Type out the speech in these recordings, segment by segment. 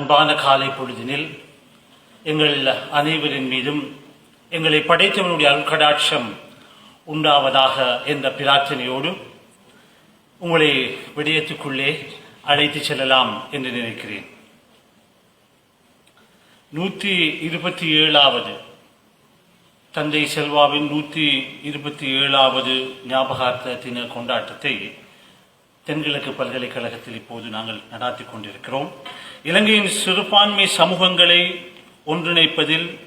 அன்பான காலை பொழுதினில் எங்கள் அனைவரின் மீதும் எங்களை படைத்தவனுடைய அருட்கடாட்சம் உண்டாவதாக என்ற பிரார்த்தனையோடு உங்களை விடயத்துக்குள்ளே அழைத்து செல்லலாம் என்று நினைக்கிறேன். நூற்றி இருபத்தி ஏழாவது தந்தை செல்வாவின் நூற்றி இருபத்தி ஏழாவது ஞாபகார்த்த தின கொண்டாட்டத்தை தென்கிழக்கு பல்கலைக்கழகத்தில் இப்போது நாங்கள் நடாத்தி கொண்டிருக்கிறோம். இலங்கையின் சிறுபான்மை சமூகங்களை ஒன்றிணைப்பதில்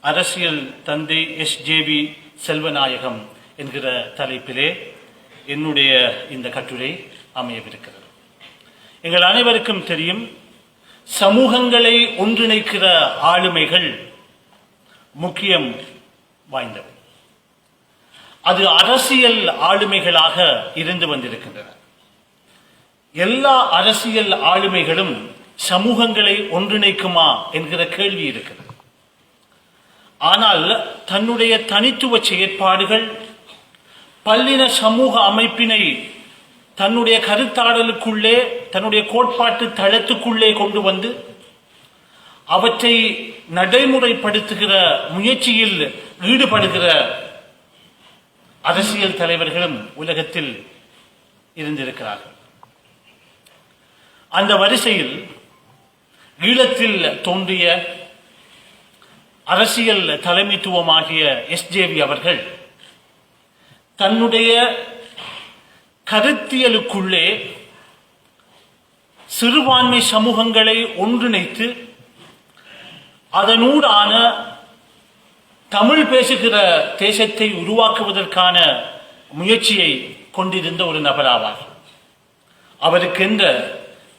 அரசியல் தந்தை எஸ் ஜேவி செல்வநாயகம் என்கிற தலைப்பிலே என்னுடைய இந்த கட்டுரை அமையவிருக்கிறது. எங்கள் அனைவருக்கும் தெரியும் சமூகங்களை ஒன்றிணைக்கிற ஆளுமைகள் முக்கியம் வாய்ந்தவை. அது அரசியல் ஆளுமைகளாக இருந்து வந்திருக்கின்றன. எல்லா அரசியல் ஆளுமைகளும் சமூகங்களை ஒன்றிணைக்குமா என்கிற கேள்வி இருக்கிறது. ஆனால் தன்னுடைய தனித்துவ செயற்பாடுகள் பல்லின சமூக அமைப்பினை தன்னுடைய கருத்தாடலுக்குள்ளே தன்னுடைய கோட்பாட்டு தளத்துக்குள்ளே கொண்டு வந்து அவற்றை நடைமுறைப்படுத்துகிற முயற்சியில் ஈடுபடுகிற அரசியல் தலைவர்களும் உலகத்தில் இருந்திருக்கிறார்கள். அந்த வரிசையில் ஈழத்தில் தோன்றிய அரசியல் தலைமைத்துவமாகிய எஸ்ஜேவி அவர்கள் தன்னுடைய கருத்தியலுக்குள்ளே சிறுபான்மை சமூகங்களை ஒன்றிணைத்து அதனூடான தமிழ் பேசுகிற தேசத்தை உருவாக்குவதற்கான முயற்சியை கொண்டிருந்த ஒரு நபராவார் அவருக்கென்ற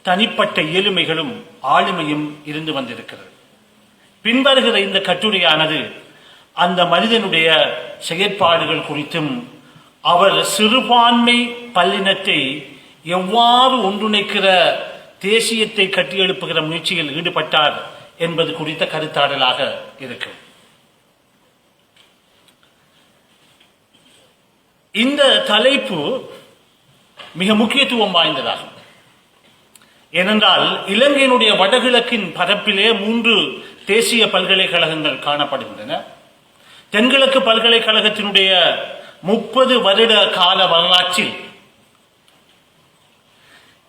தனிப்பட்ட இயலுமைகளும் ஆளுமையும் இருந்து வந்திருக்கிறது. பின்வருகிற இந்த கட்டுரையானது அந்த மனிதனுடைய செயற்பாடுகள் குறித்தும் அவர் சிறுபான்மை பல்லினத்தை எவ்வாறு ஒன்றிணைக்கிற தேசியத்தை கட்டியெழுப்புகிற முயற்சியில் ஈடுபட்டார் என்பது குறித்த கருத்தாடலாக இருக்கும். இந்த தலைப்பு மிக முக்கியத்துவம் வாய்ந்ததாகும். ஏனென்றால் இலங்கையினுடைய வடகிழக்கின் பரப்பிலே மூன்று தேசிய பல்கலைக்கழகங்கள் காணப்படுகின்றன. தென்கிழக்கு பல்கலைக்கழகத்தினுடைய முப்பது வருட கால வரலாற்றில்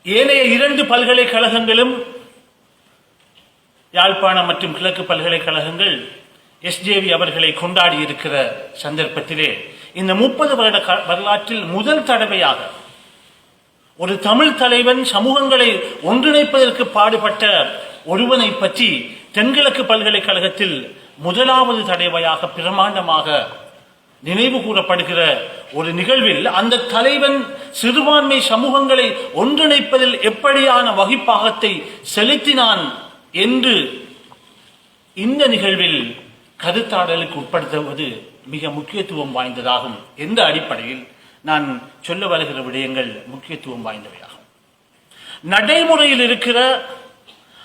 ஏனைய இரண்டு பல்கலைக்கழகங்களும் யாழ்ப்பாணம் மற்றும் கிழக்கு பல்கலைக்கழகங்கள் எஸ்ஜேவி அவர்களை கொண்டாடி இருக்கிற சந்தர்ப்பத்திலே இந்த முப்பது வருட க- வரலாற்றில் முதல் தடவையாக ஒரு தமிழ் தலைவன் சமூகங்களை ஒன்றிணைப்பதற்கு பாடுபட்ட ஒருவனை பற்றி தென்கிழக்கு பல்கலைக்கழகத்தில் முதலாவது தடவையாக பிரமாண்டமாக நினைவு கூறப்படுகிற ஒரு நிகழ்வில் அந்த தலைவன் சிறுபான்மை சமூகங்களை ஒன்றிணைப்பதில் எப்படியான வகிப்பாகத்தை செலுத்தினான் என்று இந்த நிகழ்வில் கருத்தாடலுக்கு உட்படுத்துவது மிக முக்கியத்துவம் வாய்ந்ததாகும் எந்த அடிப்படையில் நான் சொல்ல வருகிற விடயங்கள் முக்கியத்துவம் வாய்ந்தவையாகும். நடைமுறையில் இருக்கிற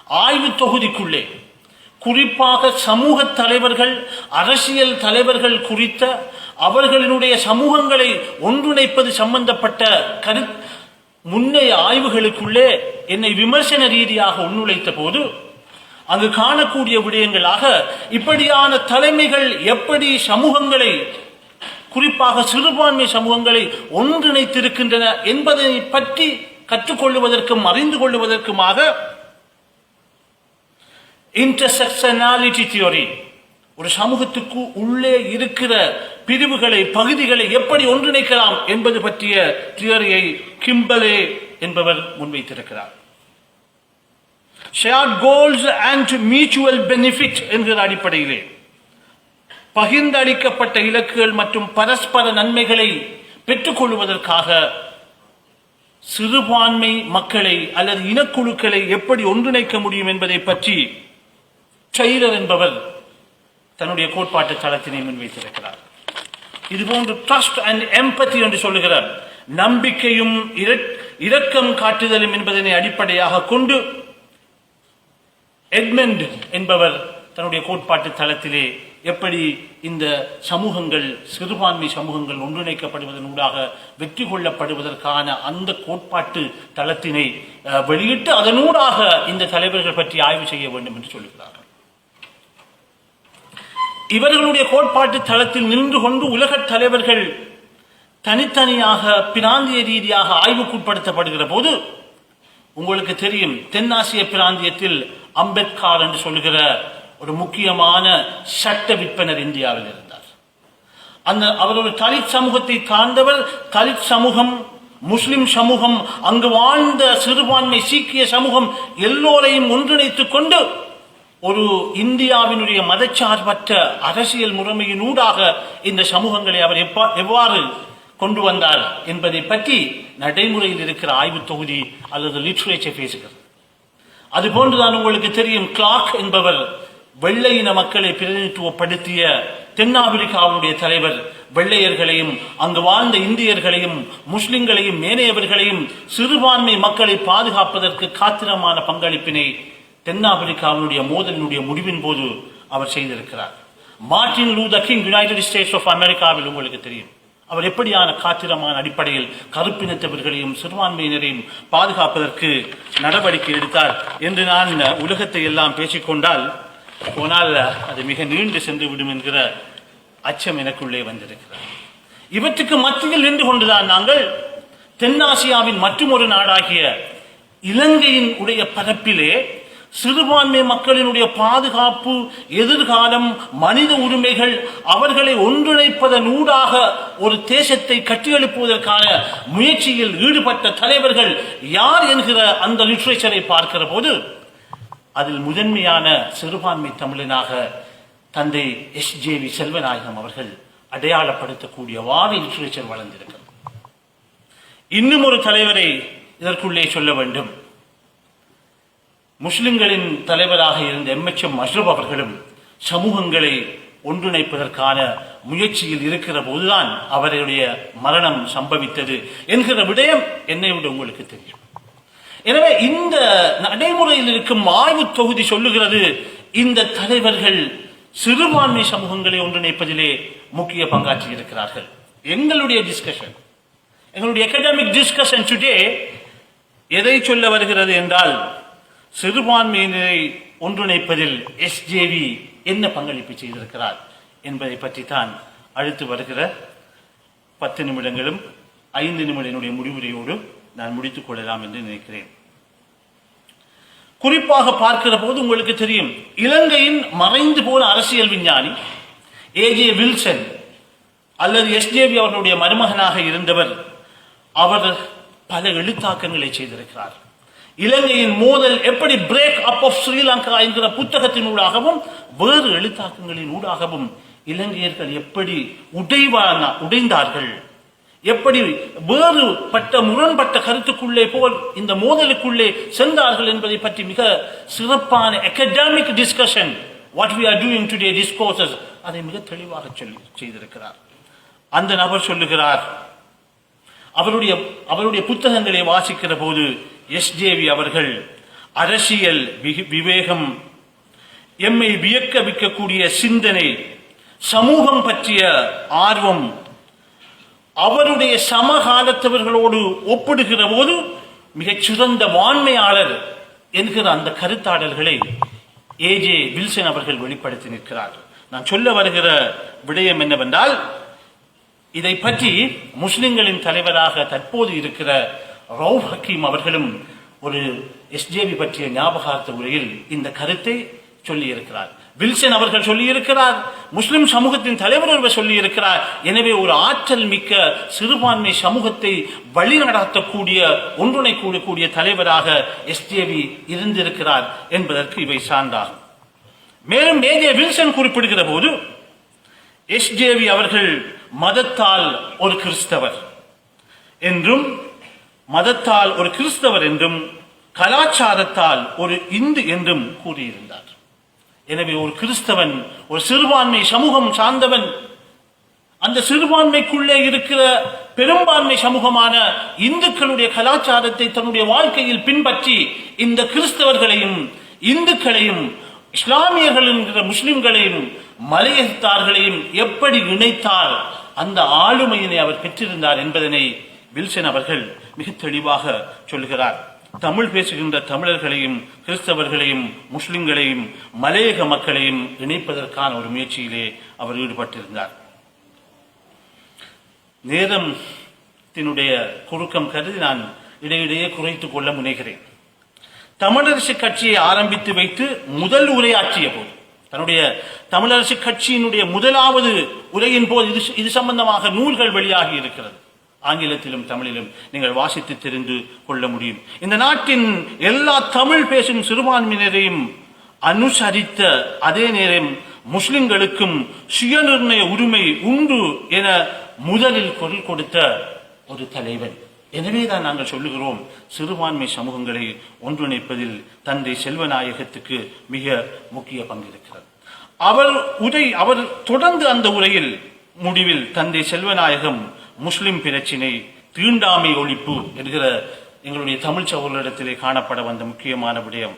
ஆய்வு தொகுதிக்குள்ளே குறிப்பாக சமூக தலைவர்கள் அரசியல் தலைவர்கள் குறித்த அவர்களினுடைய சமூகங்களை ஒன்றிணைப்பது சம்பந்தப்பட்ட கரு முன்னைய ஆய்வுகளுக்குள்ளே என்னை விமர்சன ரீதியாக உள்நுழைத்த போது அங்கு காணக்கூடிய விடயங்களாக இப்படியான தலைமைகள் எப்படி சமூகங்களை குறிப்பாக சிறுபான்மை சமூகங்களை ஒன்றிணைத்திருக்கின்றன என்பதை பற்றி கற்றுக்கொள்வதற்கும் அறிந்து கொள்வதற்குமாக இன்டர்செக்ஷனாலிட்டி தியோரி ஒரு சமூகத்துக்கு உள்ளே இருக்கிற பிரிவுகளை பகுதிகளை எப்படி ஒன்றிணைக்கலாம் என்பது பற்றிய தியரியை கிம்பலே என்பவர் முன்வைத்திருக்கிறார். Share goals and mutual benefit என்கிற அடிப்படையிலே. பகிர்ந்தளிக்கப்பட்ட இலக்குகள் மற்றும் பரஸ்பர நன்மைகளை பெற்றுக்கொள்வதற்காக சிறுபான்மை மக்களை அல்லது இனக்குழுக்களை எப்படி ஒன்றிணைக்க முடியும் என்பதை பற்றி டெய்லர் என்பவர் தன்னுடைய கோட்பாட்டு தளத்தினை முன்வைத்திருக்கிறார். இதுபோன்று ட்ரஸ்ட் அண்ட் எம்பத்தி என்று சொல்லுகிறார். நம்பிக்கையும் இரக்கம் காட்டுதலும் என்பதனை அடிப்படையாக கொண்டு எட்மண்ட் என்பவர் தன்னுடைய கோட்பாட்டு தளத்திலே எப்படி இந்த சமூகங்கள் சிறுபான்மை சமூகங்கள் ஒன்றிணைக்கப்படுவதன் ஊடாக வெற்றி கொள்ளப்படுவதற்கான அந்த கோட்பாட்டு தளத்தினை அஹ், வெளியிட்டு அதனூடாக இந்த தலைவர்கள் பற்றி ஆய்வு செய்ய வேண்டும் என்று சொல்லுகிறார்கள். இவர்களுடைய கோட்பாட்டு தளத்தில் நின்று கொண்டு உலகத் தலைவர்கள் தனித்தனியாக பிராந்திய ரீதியாக ஆய்வுக்குட்படுத்தப்படுகிற போது உங்களுக்கு தெரியும் தென்னாசிய பிராந்தியத்தில் அம்பேத்கர் என்று சொல்லுகிற ஒரு முக்கியமான சட்ட விற்பனர் இந்தியாவில் இருந்தார். அந்த அவர் ஒரு தலித் சமூகத்தை சார்ந்தவர் தலித் சமூகம் முஸ்லிம் சமூகம் அங்கு வாழ்ந்த சிறுபான்மை சீக்கிய சமூகம் எல்லோரையும் ஒன்றிணைத்துக் கொண்டு ஒரு இந்தியாவினுடைய மதச்சார்பற்ற அரசியல் முறைமையினூடாக இந்த சமூகங்களை அவர் எவ்வாறு கொண்டு வந்தார் என்பதை பற்றி நடைமுறையில் இருக்கிற ஆய்வு தொகுதி அல்லது லிட்ரேச்சர் பேசுகிறது. அதுபோன்றுதான் உங்களுக்கு தெரியும் கிளாக் என்பவர் வெள்ளை இன மக்களை பிரதிநிதித்துவப்படுத்திய தென்னாப்பிரிக்காவுடைய தலைவர் வெள்ளையர்களையும் அங்கு வாழ்ந்த இந்தியர்களையும் முஸ்லிம்களையும் மேனையவர்களையும் சிறுபான்மை மக்களை பாதுகாப்பதற்கு காத்திரமான பங்களிப்பினை தென்னாப்பிரிக்காவினுடைய மோதலினுடைய முடிவின் போது அவர் செய்திருக்கிறார். Martin Luther King United States of அமெரிக்காவில் உங்களுக்கு தெரியும். அவர் எப்படியான காத்திரமான அடிப்படையில் கருப்பினத்தவர்களையும் சிறுபான்மையினரையும் பாதுகாப்பதற்கு நடவடிக்கை எடுத்தார் என்று நான் உலகத்தை எல்லாம் பேசிக்கொண்டால் போனால் அது மிக நீண்டு சென்று விடும் என்கிற அச்சம் எனக்குள்ளே வந்திருக்கிறது. இவற்றுக்கு மத்தியில் நின்று கொண்டுதான் நாங்கள் தென்னாசியாவின் மற்றுமொரு நாடாகிய இலங்கையின் உடைய பரப்பிலே சிறுபான்மை மக்களினுடைய பாதுகாப்பு எதிர்காலம் மனித உரிமைகள் அவர்களை ஒன்றிணைப்பதன் ஊடாக ஒரு தேசத்தை கட்டியெழுப்புவதற்கான முயற்சியில் ஈடுபட்ட தலைவர்கள் யார் என்கிற அந்த லிட்ரேச்சரை பார்க்கிற போது அதில் முதன்மையான சிறுபான்மை தமிழனாக தந்தை எஸ் ஜே வி செல்வநாயகம் அவர்கள் அடையாளப்படுத்தக்கூடியவாறு லிட்ரேச்சர் வளர்ந்திருக்கிறது. இன்னும் ஒரு தலைவரை இதற்குள்ளே சொல்ல வேண்டும். முஸ்லிம்களின் தலைவராக இருந்த எம்எச்எம் அஷ்ரப் அவர்களும் சமூகங்களை ஒன்றிணைப்பதற்கான முயற்சியில் இருக்கிற போதுதான் அவருடைய மரணம் சம்பவித்தது என்கிற விடயம் என்னை விட உங்களுக்கு தெரியும். எனவே இந்த நடைமுறையில் இருக்கும் ஆய்வு தொகுதி சொல்லுகிறது இந்த தலைவர்கள் சிறுபான்மை சமூகங்களை ஒன்றிணைப்பதிலே முக்கிய பங்காற்றி இருக்கிறார்கள் எங்களுடைய டிஸ்கஷன் எங்களுடைய அகாடமிக் டிஸ்கஷன் டுடே எதை சொல்ல வருகிறது என்றால் சிறுபான்மையினரை ஒன்றிணைப்பதில் எஸ்ஜேவி என்ன பங்களிப்பு செய்திருக்கிறார் என்பதை பற்றி தான் அடுத்து வருகிற பத்து நிமிடங்களும் ஐந்து நிமிடங்களுடைய முடிவுரையோடு நான் முடித்துக் கொள்ளலாம் என்று நினைக்கிறேன். குறிப்பாக பார்க்கிற போது உங்களுக்கு தெரியும் இலங்கையின் மறைந்து போன அரசியல் விஞ்ஞானி ஏஜே வில்சன் அல்லது எஸ்ஜேவி அவர்களுடைய மருமகனாக இருந்தவர் அவர் பல எழுத்தாக்கங்களை செய்திருக்கிறார். இலங்கையின் மோதல் எப்படி பிரேக் அப் ஆஃப் ஸ்ரீலங்கா என்கிற புத்தகத்தின் ஊடாகவும் வேறு எழுத்தாக்கங்களின் ஊடாகவும் இலங்கையர்கள் எப்படி உடைவான உடைந்தார்கள்? எப்படி வேறுபட்ட முரண்பட்ட கருத்துக்குள்ளே போல் இந்த மோதலுக்குள்ளே சென்றார்கள் என்பதை பற்றி மிக சிறப்பான academic discussion what we are doing today discusses அதை மிக தெளிவாக சொல்லி செய்திருக்கிறார். அந்த நபர் சொல்லுகிறார் அவருடைய அவருடைய புத்தகங்களை வாசிக்கிற போது எஸ்ஜேவி அவர்கள் அரசியல் விவேகம் எம்மை வியக்க வைக்கக்கூடிய சிந்தனை சமூகம் பற்றிய ஆர்வம் அவருடைய சமகாலத்தவர்களோடு ஒப்பிடுகிற போது மிகச் சிறந்த வான்மையாளர் என்கிற அந்த கருத்தாடல்களை ஏஜே வில்சன் அவர்கள் வெளிப்படுத்தி நிற்கிறார். நான் சொல்ல வருகிற விடயம் என்னவென்றால் இதை பற்றி முஸ்லிம்களின் தலைவராக தற்போது இருக்கிற ரவுப் ஹக்கீம் அவர்களும் ஒரு எஸ்ஜேபி பற்றிய ஞாபகார்த்த உரையில் இந்த கருத்தை சொல்லியிருக்கிறார். வில்சன் அவர்கள் சொல்லியிருக்கிறார். முஸ்லிம் சமூகத்தின் தலைவர் ஒருவர் சொல்லியிருக்கிறார். எனவே ஒரு ஆற்றல் மிக்க சிறுபான்மை சமூகத்தை வழிநடத்தக்கூடிய ஒன்றிணை கூடக்கூடிய தலைவராக எஸ்டேவி இருந்திருக்கிறார் என்பதற்கு இவை சான்றாகும். மேலும் மேஜே வில்சன் குறிப்பிடுகிற போது எஸ்ஜேவி அவர்கள் மதத்தால் ஒரு கிறிஸ்தவர் என்றும் மதத்தால் ஒரு கிறிஸ்தவர் என்றும் கலாச்சாரத்தால் ஒரு இந்து என்றும் கூறியிருந்தார். எனவே ஒரு கிறிஸ்தவன் ஒரு சிறுபான்மை சமூகம் சார்ந்தவன் அந்த சிறுபான்மைக்குள்ளே இருக்கிற பெரும்பான்மை சமூகமான இந்துக்களுடைய கலாச்சாரத்தை தன்னுடைய வாழ்க்கையில் பின்பற்றி இந்த கிறிஸ்தவர்களையும் இந்துக்களையும் இஸ்லாமியர்கள் என்கிற முஸ்லிம்களையும் மலையத்தார்களையும் எப்படி இணைத்தார் அந்த ஆளுமையினை அவர் பெற்றிருந்தார் என்பதனை வில்சன் அவர்கள் மிக தெளிவாக சொல்கிறார் தமிழ் பேசுகின்ற தமிழர்களையும் கிறிஸ்தவர்களையும் முஸ்லிம்களையும் மலையக மக்களையும் இணைப்பதற்கான ஒரு முயற்சியிலே அவர் ஈடுபட்டிருந்தார். நேரத்தினுடைய குறுக்கம் கருதி நான் இடையிடையே குறைத்துக் கொள்ள முனைகிறேன். தமிழரசு கட்சியை ஆரம்பித்து வைத்து முதல் உரையாற்றிய போது தன்னுடைய தமிழரசு கட்சியினுடைய முதலாவது உரையின் போது இது இது சம்பந்தமாக நூல்கள் வெளியாகி இருக்கிறது. ஆங்கிலத்திலும் தமிழிலும் நீங்கள் வாசித்து தெரிந்து கொள்ள முடியும். இந்த நாட்டின் எல்லா தமிழ் பேசும் சிறுபான்மையினரையும் அனுசரித்த அதே நேரம் முஸ்லிம்களுக்கும் சுயநிர்ணய உரிமை உண்டு என முதலில் குரல் கொடுத்த ஒரு தலைவன். எனவேதான் நாங்கள் சொல்லுகிறோம் சிறுபான்மை சமூகங்களை ஒன்றிணைப்பதில் தந்தை செல்வநாயகத்துக்கு மிக முக்கிய பங்கு இருக்கிறது அவர் உரை அவர் தொடர்ந்து அந்த உரையில் முடிவில் தந்தை செல்வநாயகம் முஸ்லிம் பிரச்சினை தீண்டாமை ஒழிப்பு என்கிற எங்களுடைய தமிழ் சகோதரிடத்திலே காணப்பட வந்த முக்கியமான விடயம்.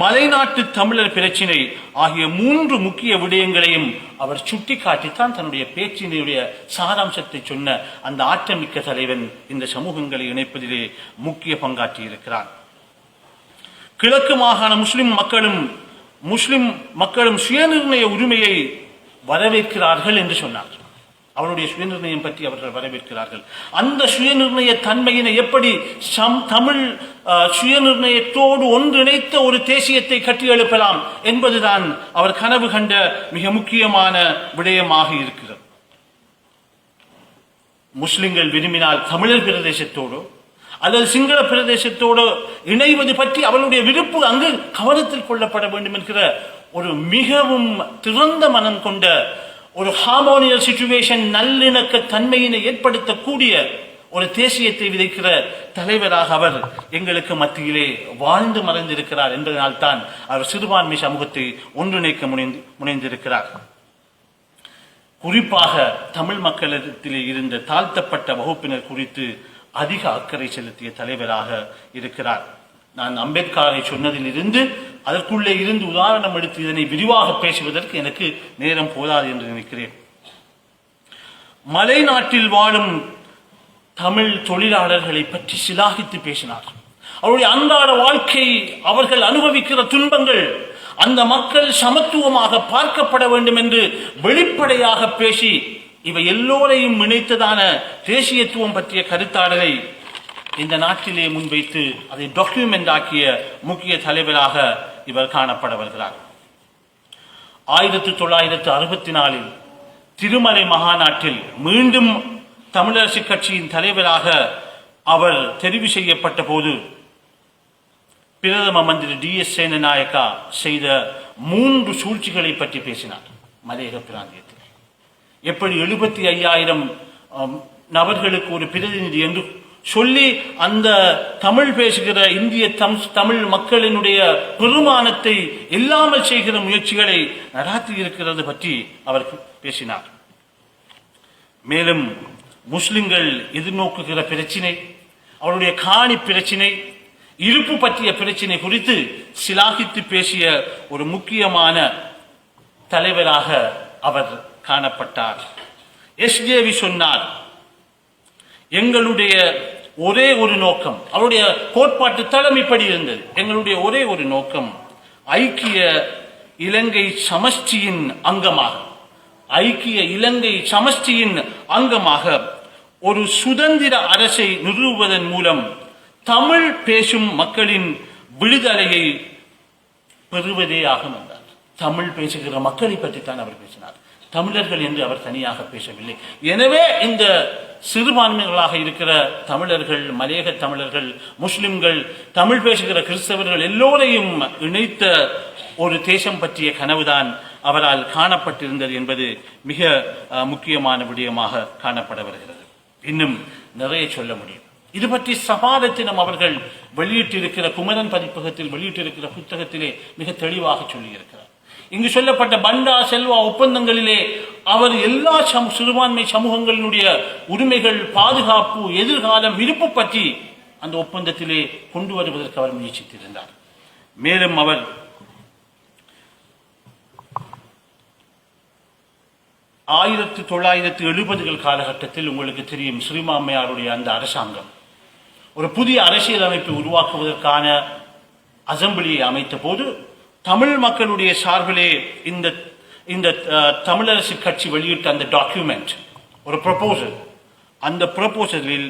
மலைநாட்டு தமிழர் பிரச்சினை ஆகிய மூன்று முக்கிய விடயங்களையும் அவர் சுட்டிக்காட்டித்தான் தன்னுடைய பேச்சினுடைய சாராம்சத்தை சொன்ன அந்த ஆற்றமிக்க தலைவன் இந்த சமூகங்களை இணைப்பதிலே முக்கிய பங்காற்றி இருக்கிறார் கிழக்கு மாகாண முஸ்லிம் மக்களும் முஸ்லிம் மக்களும் சுயநிர்ணய உரிமையை வரவேற்கிறார்கள் என்று சொன்னார். அவருடைய சுயநிர்ணயம் பற்றி அவர்கள் வரவேற்கிறார்கள். அந்த சுயநிர்ணய தன்மையினை எப்படி சம் தமிழ் அஹ், சுயநிர்ணயத்தோடு ஒன்றிணைத்த ஒரு தேசியத்தை கட்டியெழுப்பலாம் என்பதுதான் அவர் கனவு கண்ட மிக முக்கியமான விடயமாக இருக்கிறது. முஸ்லிம்கள் விரும்பினால் தமிழர் பிரதேசத்தோடு அல்லது சிங்கள பிரதேசத்தோடு இணைவது பற்றி அவளுடைய விருப்பு அங்கு கவனத்தில் கொள்ளப்பட வேண்டும் என்கிற ஒரு மிகவும் திறந்த மனம் கொண்ட ஒரு ஹார்மோனியல் சுச்சுவேஷன் நல்லிணக்க தன்மையினை ஏற்படுத்தக்கூடிய ஒரு தேசியத்தை விதைக்கிற தலைவராக அவர் எங்களுக்கு மத்தியிலே வாழ்ந்து மறைந்திருக்கிறார் என்பதனால் தான் அவர் சிறுபான்மை சமூகத்தை ஒன்றிணைக்க முனைந்து முனைந்திருக்கிறார். குறிப்பாக தமிழ் மக்களிடத்திலே இருந்த தாழ்த்தப்பட்ட வகுப்பினர் குறித்து அதிக அக்கறை செலுத்திய தலைவராக இருக்கிறார். நான் அம்பேத்கரை சொன்னதில் இருந்து அதற்குள்ளே இருந்து உதாரணம் எடுத்து இதனை விரிவாக பேசுவதற்கு எனக்கு நேரம் போதாது என்று நினைக்கிறேன். மலைநாட்டில் வாழும் தமிழ் தொழிலாளர்களை பற்றி சிலாகித்து பேசினார். அவருடைய அன்றாட வாழ்க்கை அவர்கள் அனுபவிக்கிற துன்பங்கள் அந்த மக்கள் சமத்துவமாக பார்க்கப்பட வேண்டும் என்று வெளிப்படையாக பேசி இவை எல்லோரையும் இணைத்ததான தேசியத்துவம் பற்றிய கருத்தாடலை இந்த நாட்டிலே முன்வைத்து அதை டாக்குமெண்ட் ஆக்கிய முக்கிய தலைவராக இவர் காணப்பட வருகிறார். ஆயிரத்தி தொள்ளாயிரத்து அறுபத்தி நாலில் திருமலை மகாநாட்டில் மீண்டும் தமிழரசு கட்சியின் தலைவராக அவர் தெரிவு செய்யப்பட்ட போது பிரதம மந்திரி டி எஸ் சேனநாயக்கா செய்த மூன்று சூழ்ச்சிகளை பற்றி பேசினார். மலையக பிராந்தியத்தில். எப்படி எழுபத்தி ஐயாயிரம் நபர்களுக்கு ஒரு பிரதிநிதி என்று சொல்லி அந்த தமிழ் பேசுகிற இந்திய தம் தமிழ் மக்களினுடைய பெருமானத்தை இல்லாமல் செய்கிற முயற்சிகளை நடாத்தி இருக்கிறது பற்றி அவர் பேசினார். மேலும் முஸ்லிம்கள் எதிர்நோக்குகிற பிரச்சினை அவருடைய காணி பிரச்சினை இருப்பு பற்றிய பிரச்சினை குறித்து சிலாகித்து பேசிய ஒரு முக்கியமான தலைவராக அவர் காணப்பட்டார். எஸ்ஜேவி சொன்னார் எங்களுடைய ஒரே ஒரு நோக்கம். அவருடைய கோட்பாட்டு தளம் இப்படி இருந்தது. எங்களுடைய ஒரே ஒரு நோக்கம் ஐக்கிய இலங்கை சமஷ்டியின் அங்கமாக ஐக்கிய இலங்கை சமஷ்டியின் அங்கமாக ஒரு சுதந்திர அரசை நிறுவுவதன் மூலம் தமிழ் பேசும் மக்களின் விடுதலையை பெறுவதே ஆகும் என்றார். தமிழ் பேசுகிற மக்களை பற்றித்தான் அவர் பேசினார். தமிழர்கள் என்று அவர் தனியாக பேசவில்லை. எனவே இந்த சிறுபான்மைகளாக இருக்கிற தமிழர்கள் மலையக தமிழர்கள் முஸ்லிம்கள் தமிழ் பேசுகிற கிறிஸ்தவர்கள் எல்லோரையும் இணைத்த ஒரு தேசம் பற்றிய கனவுதான் அவரால் காணப்பட்டிருந்தது என்பது மிக அஹ், முக்கியமான விடயமாக காணப்பட வருகிறது. இன்னும் நிறைய சொல்ல முடியும். இது பற்றி சபாதத்தினம் அவர்கள் வெளியிட்டிருக்கிற குமரன் பதிப்பகத்தில் வெளியிட்டிருக்கிற புத்தகத்திலே மிக தெளிவாக சொல்லியிருக்கிறார். இங்கு சொல்லப்பட்ட பண்டா செல்வா ஒப்பந்தங்களிலே அவர் எல்லா சிறுபான்மை சமூகங்களினுடைய உரிமைகள் பாதுகாப்பு எதிர்காலம் விருப்பு பற்றி அந்த ஒப்பந்தத்திலே கொண்டு வருவதற்கு அவர் முயற்சித்திருந்தார். மேலும் அவர் ஆயிரத்தி தொள்ளாயிரத்தி எழுபதுகள் காலகட்டத்தில் உங்களுக்கு தெரியும் ஸ்ரீமாமையாருடைய அந்த அரசாங்கம். ஒரு புதிய அரசியல் அமைப்பை உருவாக்குவதற்கான அசம்பிளியை அமைத்த போது தமிழ் மக்களுடைய சார்பிலே இந்த இந்த தமிழரசு கட்சி வெளியிட்ட அந்த டாக்குமெண்ட் ஒரு ப்ரொபோசல் அந்த ப்ரொபோசலில்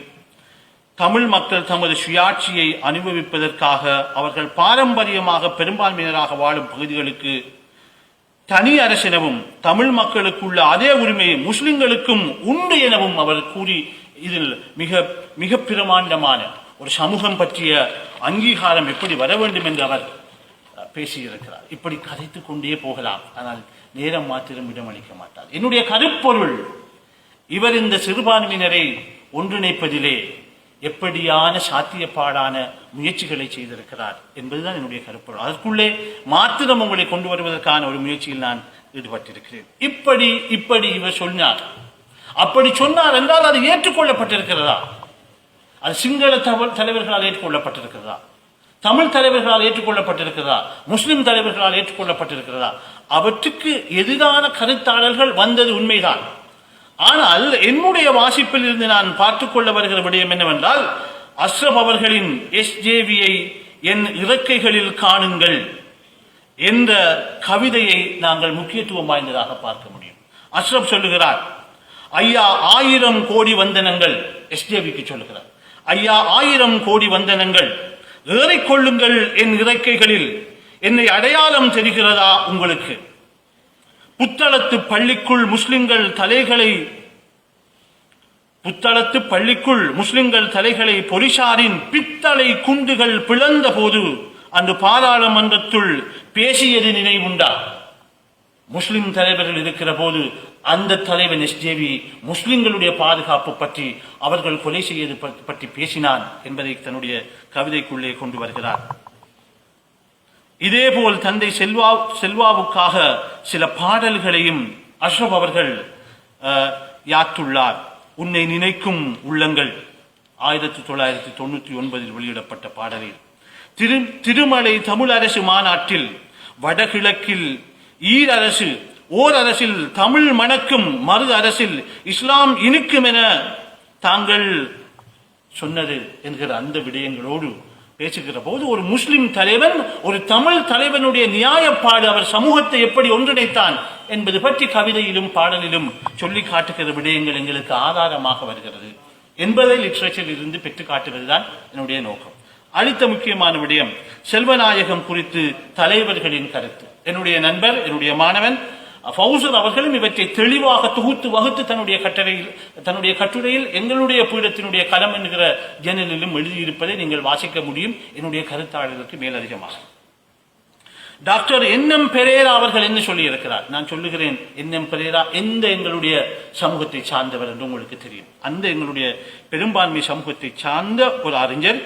தமிழ் மக்கள் தமது சுயாட்சியை அனுபவிப்பதற்காக அவர்கள் பாரம்பரியமாக பெரும்பான்மையினராக வாழும் பகுதிகளுக்கு தனி அரசெனவும் தமிழ் மக்களுக்குள்ள அதே உரிமையை முஸ்லிம்களுக்கும் உண்டு எனவும் அவர் கூறி இதில் மிக மிக பிரமாண்டமான ஒரு சமூகம் பற்றிய அங்கீகாரம் எப்படி வர வேண்டும் என்று அவர் பேசியிருக்கிறார். இப்படி கதைத்துக் கொண்டே போகலாம். ஆனால் நேரம் மாத்திரம் இடமளிக்க மாட்டார். என்னுடைய கருப்பொருள் இவர் இந்த சிறுபான்மையினரை ஒன்றிணைப்பதிலே எப்படியான சாத்தியப்பாடான முயற்சிகளை செய்திருக்கிறார் என்பதுதான் என்னுடைய கருப்பொருள். அதற்குள்ளே மாத்திரம் உங்களை கொண்டு வருவதற்கான ஒரு முயற்சியில் நான் ஈடுபட்டிருக்கிறேன். இப்படி இப்படி இவர் சொன்னார். அப்படி சொன்னார் என்றால் அது ஏற்றுக்கொள்ளப்பட்டிருக்கிறதா? அது சிங்கள தவ- தலைவர்களால் ஏற்றுக்கொள்ளப்பட்டிருக்கிறதா? தமிழ் தலைவர்களால் ஏற்றுக்கொள்ளப்பட்டிருக்கிறதா? முஸ்லிம் தலைவர்களால் ஏற்றுக்கொள்ளப்பட்டிருக்கிறதா? அவற்றுக்கு எதிரான கருத்தாளர்கள் வந்தது உண்மைதான். ஆனால் என்னுடைய வாசிப்பில் இருந்து நான் பார்த்துக் கொள்ள வருகிற விடயம் என்னவென்றால் அஸ்ரப் அவர்களின் எஸ்ஜேவியை என் இறக்கைகளில் காணுங்கள் என்ற கவிதையை நாங்கள் முக்கியத்துவம் வாய்ந்ததாக பார்க்க முடியும். அஸ்ரப் சொல்லுகிறார் ஐயா ஆயிரம் கோடி வந்தனங்கள் எஸ்ஜேவிக்கு சொல்லுகிறார் ஐயா ஆயிரம் கோடி வந்தனங்கள் ஏறிக்கொள்ளுங்கள் என் இறக்கைகளில். என்னை அடையாளம் தெரிகிறதா உங்களுக்கு? புத்தளத்து பள்ளிக்குள் முஸ்லிம்கள் தலைகளை புத்தளத்து பள்ளிக்குள் முஸ்லிம்கள் தலைகளை பொலிசாரின் பித்தளை குண்டுகள் பிளந்த போது அந்த பாராளுமன்றத்துள் பேசியது நினைவுண்டா? முஸ்லிம் தலைவர்கள் இருக்கிற போது அந்த தலைவன் எஸ்ஜேவி முஸ்லிம்களுடைய பாதுகாப்பு பற்றி அவர்கள் கொலை செய்யது பற்றி- பற்றி பேசினான் என்பதை தன்னுடைய கவிதைக்குள்ளே கொண்டு வருகிறார். இதேபோல் தந்தை செல்வா செல்வாவுக்காக சில பாடல்களையும் அஷ்ரப் அவர்கள் அஹ், யாத்துள்ளார். உன்னை நினைக்கும் உள்ளங்கள் ஆயிரத்தி தொள்ளாயிரத்தி தொண்ணூத்தி ஒன்பதில் வெளியிடப்பட்ட பாடலில். திரு திருமலை தமிழ் அரசு மாநாட்டில் வடகிழக்கில் ஈரரசு அரசு ஓர் அரசில் தமிழ் மணக்கும் மறு அரசில் இஸ்லாம் இனிக்கும் என தாங்கள் சொன்னது என்கிற அந்த விடயங்களோடு பேசுகிற போது ஒரு முஸ்லிம் தலைவன் ஒரு தமிழ் தலைவனுடைய நியாயப்பாடு அவர் சமூகத்தை எப்படி ஒன்றிணைத்தான் என்பது பற்றி கவிதையிலும் பாடலிலும் சொல்லி காட்டுகிற விடயங்கள் எங்களுக்கு ஆதாரமாக வருகிறது என்பதை லிட்ரேச்சரில் இருந்து பெற்று காட்டுவதுதான் என்னுடைய நோக்கம். அடுத்த முக்கியமான விடயம் செல்வநாயகம் குறித்து தலைவர்களின் கருத்து. என்னுடைய நண்பர் என்னுடைய மாணவன் ஃபவுசர் அவர்களும் இவற்றை தெளிவாக தொகுத்து வகுத்து தன்னுடைய கட்டுரையில் தன்னுடைய கட்டுரையில் எங்களுடைய பீடத்தினுடைய களம் என்கிற ஜன்னலிலும் எழுதியிருப்பதை நீங்கள் வாசிக்க முடியும். என்னுடைய கருத்தாளர்களுக்கு மேலதிகமாக. டாக்டர் என்எம் பெரேரா அவர்கள் என்ன சொல்லியிருக்கிறார்? நான் சொல்லுகிறேன் என்எம் பெரேரா எந்த எங்களுடைய சமூகத்தை சார்ந்தவர் என்று உங்களுக்கு தெரியும். அந்த எங்களுடைய பெரும்பான்மை சமூகத்தை சார்ந்த ஒரு அறிஞர்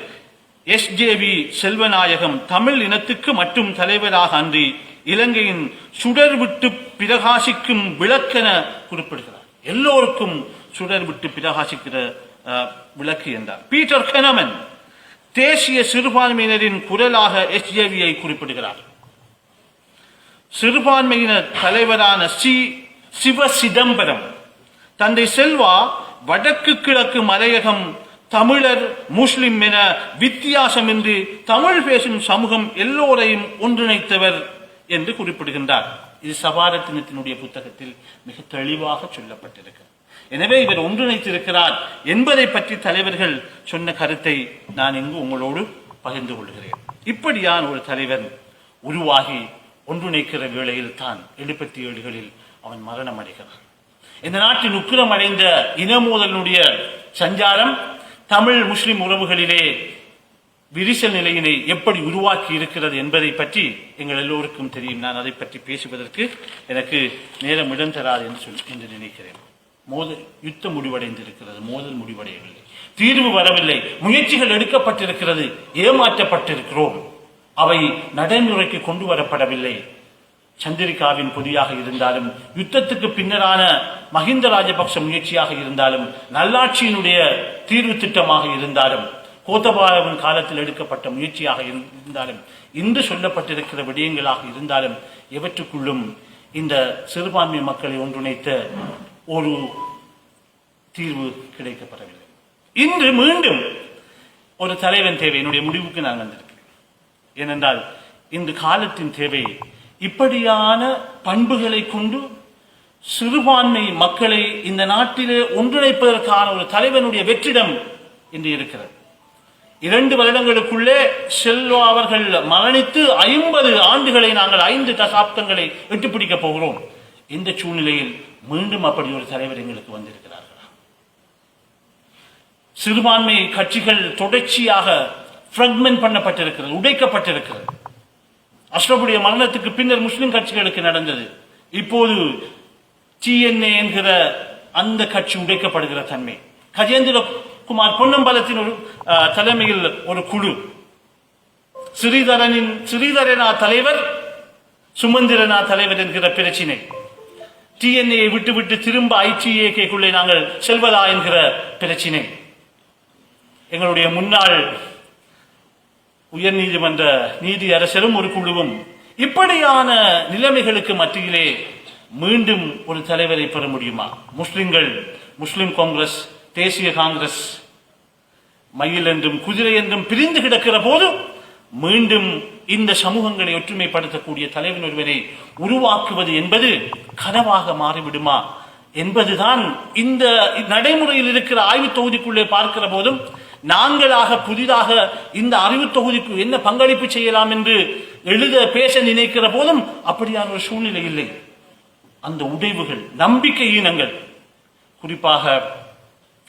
S J V Selvanayakam Tamil இனத்துக்கு மட்டும் தலைவராக அன்றி இலங்கையின் சுடர் விட்டு பிரகாசிக்கும் விளக்கென குறிப்பிடுகிறார். எல்லோருக்கும் சுடர் விட்டு பிரகாசிக்கிற விளக்கு என்றார். பீட்டர் கெனமன் தேசிய சிறுபான்மையினரின் குரலாக எஸ்ஜேவியை குறிப்பிடுகிறார். சிறுபான்மையினர் தலைவரான சி சிவ சிதம்பரம் தந்தை செல்வா வடக்கு கிழக்கு மலையகம் தமிழர் முஸ்லிம் என வித்தியாசமின்றி தமிழ் பேசும் சமூகம் எல்லோரையும் ஒன்றிணைத்தவர் என்று குறிப்பிடுகின்றார். இது சபாரத்தினத்தினுடைய புத்தகத்தில் மிக தெளிவாக சொல்லப்பட்டிருக்கிறது. எனவே இவர் ஒன்றிணைத்திருக்கிறார் என்பதை பற்றி தலைவர்கள் சொன்ன கருத்தை நான் இங்கு உங்களோடு பகிர்ந்து கொள்கிறேன். இப்படியான ஒரு தலைவன் உருவாகி ஒன்றிணைக்கிற வேளையில் தான் எழுபத்தி ஏழுகளில் அவன் மரணம் அடைகிறான். இந்த நாட்டின் உக்கிரம் அடைந்த இனமோதலினுடைய சஞ்சாரம் தமிழ் முஸ்லிம் உறவுகளிலே விரிசல் நிலையினை எப்படி உருவாக்கி இருக்கிறது என்பதை பற்றி எங்கள் எல்லோருக்கும் தெரியும். நான் அதை பற்றி பேசுவதற்கு எனக்கு நேரம் இடம் தராது என்று சொல் என்று நினைக்கிறேன். மோதல் யுத்தம் முடிவடைந்திருக்கிறது. மோதல் முடிவடையவில்லை. தீர்வு வரவில்லை. முயற்சிகள் எடுக்கப்பட்டிருக்கிறது. ஏமாற்றப்பட்டிருக்கிறோம். அவை நடைமுறைக்கு கொண்டு வரப்படவில்லை. சந்திரிகாவின் பொதியாக இருந்தாலும் யுத்தத்துக்கு பின்னரான மஹிந்த ராஜபக்ச முயற்சியாக இருந்தாலும் நல்லாட்சியினுடைய தீர்வு திட்டமாக இருந்தாலும் கோத்தபாயவன் காலத்தில் எடுக்கப்பட்ட முயற்சியாக இருந்தாலும் இன்று சொல்லப்பட்டிருக்கிற விடயங்களாக இருந்தாலும் எவற்றுக்குள்ளும் இந்த சிறுபான்மை மக்களை ஒன்றிணைத்த ஒரு தீர்வு கிடைக்கப்படவில்லை இன்று மீண்டும் ஒரு தலைவன் தேவை. என்னுடைய முடிவுக்கு நான் வந்திருக்கிறேன். ஏனென்றால் இன்று காலத்தின் தேவை இப்படியான பண்புகளை கொண்டு சிறுபான்மை மக்களை இந்த நாட்டிலே ஒன்றிணைப்பதற்கான ஒரு தலைவனுடைய வெற்றிடம் இன்று இருக்கிறது. இரண்டு வருடங்களுக்குள்ளே செல்வா அவர்கள் மரணித்து ஐம்பது ஆண்டுகளை நாங்கள் ஐந்து தசாப்தங்களை எட்டுப்பிடிக்கப் போகிறோம். இந்த சூழ்நிலையில் மீண்டும் அப்படி ஒரு தலைவர் எங்களுக்கு வந்திருக்கிறார்களா. சிறுபான்மை கட்சிகள் தொடர்ச்சியாக ஃப்ரக்மெண்ட் பண்ணப்பட்டிருக்கிறது உடைக்கப்பட்டிருக்கிறது. அஷ்ரபுடைய மரணத்துக்கு பின்னர் முஸ்லிம் கட்சிகளுக்கு நடந்தது. இப்போது டிஎன்ஏ என்கிற அந்த கட்சி உடைக்கப்படுகிற தன்மை. கஜேந்திர குமார் பொன்னம்பலத்தின் ஒரு தலைமையில் ஒரு குழு. ஸ்ரீதரனின் ஸ்ரீதரனா தலைவர் சுமந்திரனா தலைவர் என்கிற பிரச்சினை. டிஎன்ஏ விட்டுவிட்டு திரும்ப ஐடிஏகேக்குள்ளே நாங்கள் செல்வதா என்கிற பிரச்சினை. எங்களுடைய முன்னாள் உயர்நீதிமன்ற நீதி அரசரும் ஒரு குழுவும் இப்படியான நிலைமைகளுக்கு மத்தியிலே மீண்டும் ஒரு தலைவரை பெற முடியுமா? முஸ்லிம்கள் முஸ்லிம் காங்கிரஸ் தேசிய காங்கிரஸ் மயில் என்றும் குதிரை என்றும் பிரிந்து கிடக்கிற போது மீண்டும் இந்த சமூகங்களை ஒற்றுமைப்படுத்தக்கூடிய தலைவன் ஒருவரை உருவாக்குவது என்பது கனவாக மாறிவிடுமா என்பதுதான் இந்த நடைமுறையில் இருக்கிற ஆய்வு தொகுதிக்குள்ளே பார்க்கிற போதும் நாங்களாக புதிதாக இந்த அறிவு தொகுதிக்கு என்ன பங்களிப்பு செய்யலாம் என்று எழுத பேச நினைக்கிற போதும் அப்படியான ஒரு சூழ்நிலை இல்லை. அந்த உடைவுகள் நம்பிக்கை ஈனங்கள் குறிப்பாக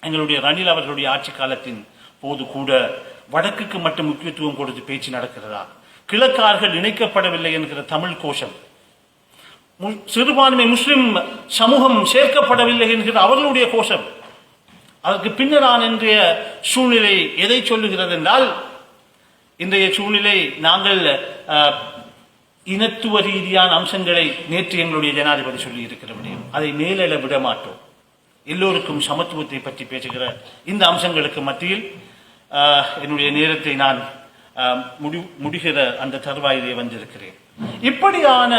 எங்களுடைய ரணில் அவர்களுடைய ஆட்சி காலத்தின் போது கூட வடக்குக்கு மட்டும் முக்கியத்துவம் கொடுத்து பேச்சு நடக்கிறதா? கிழக்கார்கள் இணைக்கப்படவில்லை என்கிற தமிழ் கோஷம். மு- சிறுபான்மை முஸ்லிம் சமூகம் சேர்க்கப்படவில்லை என்கிற அவர்களுடைய கோஷம். அதற்கு பின்னரான் இன்றைய சூழ்நிலை எதை சொல்லுகிறது என்றால் இன்றைய சூழ்நிலை நாங்கள் அஹ், இனத்துவ ரீதியான அம்சங்களை நேற்று எங்களுடைய ஜனாதிபதி சொல்லி இருக்கிற விடயம். அதை மேலெழ விட மாட்டோம். எல்லோருக்கும் சமத்துவத்தை பற்றி பேசுகிற இந்த அம்சங்களுக்கு மத்தியில் என்னுடைய நேரத்தை நான் முடி முடிகிற அந்த தருவாயிலே வந்திருக்கிறேன். இப்படியான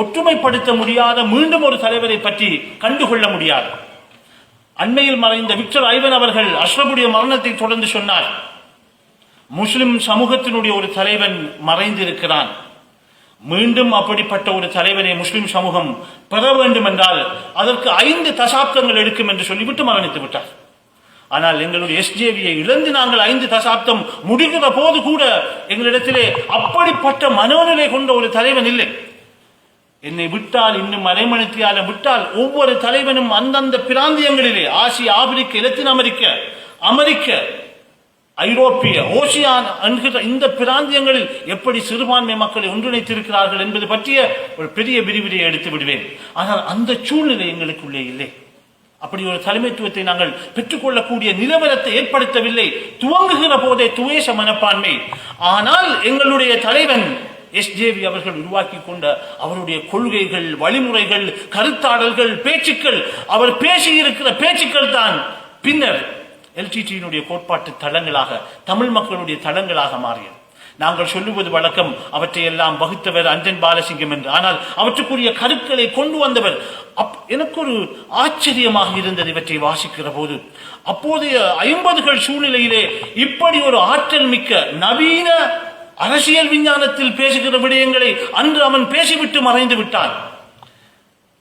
ஒற்றுமைப்படுத்த முடியாத மீண்டும் ஒரு தலைவரை பற்றி கண்டுகொள்ள முடியாது. அண்மையில் மறைந்த விக்டர் ஐவன் அவர்கள் அஷ்ரபுடைய மரணத்தை தொடர்ந்து சொன்னார். முஸ்லிம் சமூகத்தினுடைய ஒரு தலைவன் மறைந்திருக்கிறான். மீண்டும் அப்படிப்பட்ட ஒரு தலைவனை முஸ்லிம் சமூகம் பெற வேண்டும் என்றால் அதற்கு ஐந்து தசாப்தங்கள் எடுக்கும் என்று சொல்லிவிட்டு மரணித்து விட்டார். ஆனால் எங்களுடைய எஸ்ஜேவியை இழந்து நாங்கள் ஐந்து தசாப்தம் முடிகிற போது கூட எங்களிடத்திலே அப்படிப்பட்ட மனோநிலை கொண்ட ஒரு தலைவன் இல்லை. என்னை விட்டால் இன்னும் அரைமணித்தியால விட்டால் ஒவ்வொரு தலைவனும் அந்தந்த பிராந்தியங்களிலே ஆசிய ஆப்பிரிக்க லத்தீன் அமெரிக்க அமெரிக்க ஐரோப்பிய ஓசியான் என்கிற இந்த பிராந்தியங்களில் எப்படி சிறுபான்மை மக்களை ஒன்றிணைத்திருக்கிறார்கள் என்பது பற்றிய ஒரு பெரிய விரிவிரியை எடுத்து விடுவேன். ஆனால் அந்த சூழ்நிலை எங்களுக்குள்ளே இல்லை. அப்படி ஒரு தலைமைத்துவத்தை நாங்கள் பெற்றுக்கொள்ளக்கூடிய நிலவரத்தை ஏற்படுத்தவில்லை. துவங்குகிற போதே துவேஷ மனப்பான்மை. ஆனால் எங்களுடைய தலைவன் எஸ்ஜேவி அவர்கள் உருவாக்கி கொண்ட அவருடைய கொள்கைகள் வழிமுறைகள் கருத்தாடல்கள் பேச்சுக்கள் அவர் பேசியிருக்கிற பேச்சுக்கள் தான் பின்னர் எல்டிடியினுடைய கோட்பாட்டு தளங்களாக தமிழ் மக்களுடைய தளங்களாக மாறியது. நாங்கள் சொல்லுவது வழக்கம் அவற்றையெல்லாம் வகுத்தவர் அஞ்சன் பாலசிங்கம் என்று. ஆனால் அவற்றுக்குரிய கருக்களை கொண்டு வந்தவர் அப் எனக்கு ஒரு ஆச்சரியமாக இருந்தது இவற்றை வாசிக்கிற போது. அப்போதைய ஐம்பதுகள் சூழ்நிலையிலே இப்படி ஒரு ஆற்றல் மிக்க நவீன அரசியல் விஞ்ஞானத்தில் பேசுகிற விடயங்களை அன்று அவன் பேசிவிட்டு மறைந்து விட்டான்.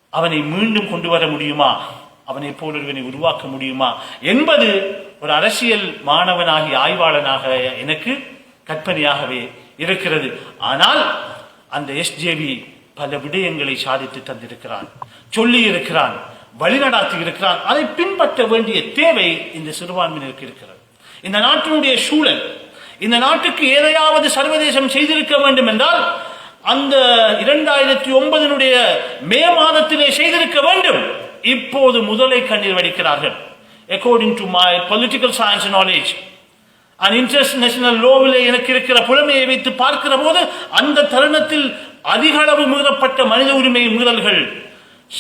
அவனை மீண்டும் கொண்டு வர முடியுமா? அவனை போல் ஒருவனை உருவாக்க முடியுமா? என்பது ஒரு அரசியல் மாணவனாகி ஆய்வாளனாக எனக்கு கற்பனையாகவே இருக்கிறது. ஆனால் அந்த எஸ்ஜேவி பல விடயங்களை சாதித்து தந்திருக்கிறான் சொல்லி இருக்கிறான் வழிநடாத்தி இருக்கிறான் அதை பின்பற்ற வேண்டிய தேவை இந்த சிறுபான்மையினருக்கு இருக்கிறது. இந்த நாட்டினுடைய சூழல் இந்த நாட்டுக்கு எதையாவது சர்வதேசம் செய்திருக்க வேண்டும் என்றால் அந்த இரண்டாயிரத்தி ஒன்பதனுடைய மே மாதத்திலே செய்திருக்க வேண்டும். இப்போது முதலை கண்ணீர் வடிக்கிறார்கள். According to my political science knowledge and international லோவிலே எனக்கு இருக்கிற புலமையை வைத்து பார்க்கிற போது அந்த தருணத்தில் அதிக அளவு மீறப்பட்ட மனித உரிமை மீறல்கள்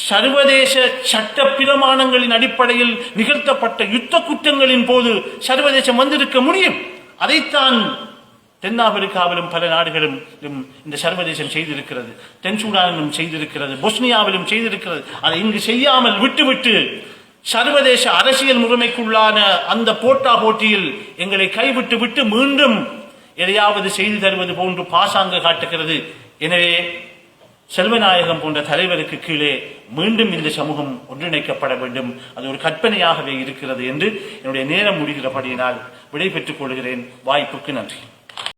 சர்வதேச சட்ட பிரமாணங்களின் அடிப்படையில் நிகழ்த்தப்பட்ட யுத்த குற்றங்களின் போது சர்வதேசம் வந்திருக்க முடியும். அதைத்தான் தென்னாப்பிரிக்காவிலும் பல நாடுகளும் இந்த சர்வதேசம் செய்திருக்கிறது. தென் சூடானிலும் செய்திருக்கிறது. பொஸ்னியாவிலும் செய்திருக்கிறது. அதை இங்கு செய்யாமல் விட்டுவிட்டு சர்வதேச அரசியல் முறைமைக்குள்ளான அந்த போட்டா போட்டியில் எங்களை கைவிட்டு விட்டு மீண்டும் எதையாவது செய்து தருவது போன்று பாசாங்கு காட்டுகிறது. எனவே செல்வநாயகம் போன்ற தலைவருக்கு கீழே மீண்டும் இந்த சமூகம் ஒன்றிணைக்கப்பட வேண்டும். அது ஒரு கற்பனையாகவே இருக்கிறது என்று என்னுடைய நேரம் முடிகிறபடியினால் விடை பெற்றுக் கொள்கிறேன். வாய்ப்புக்கு நன்றி.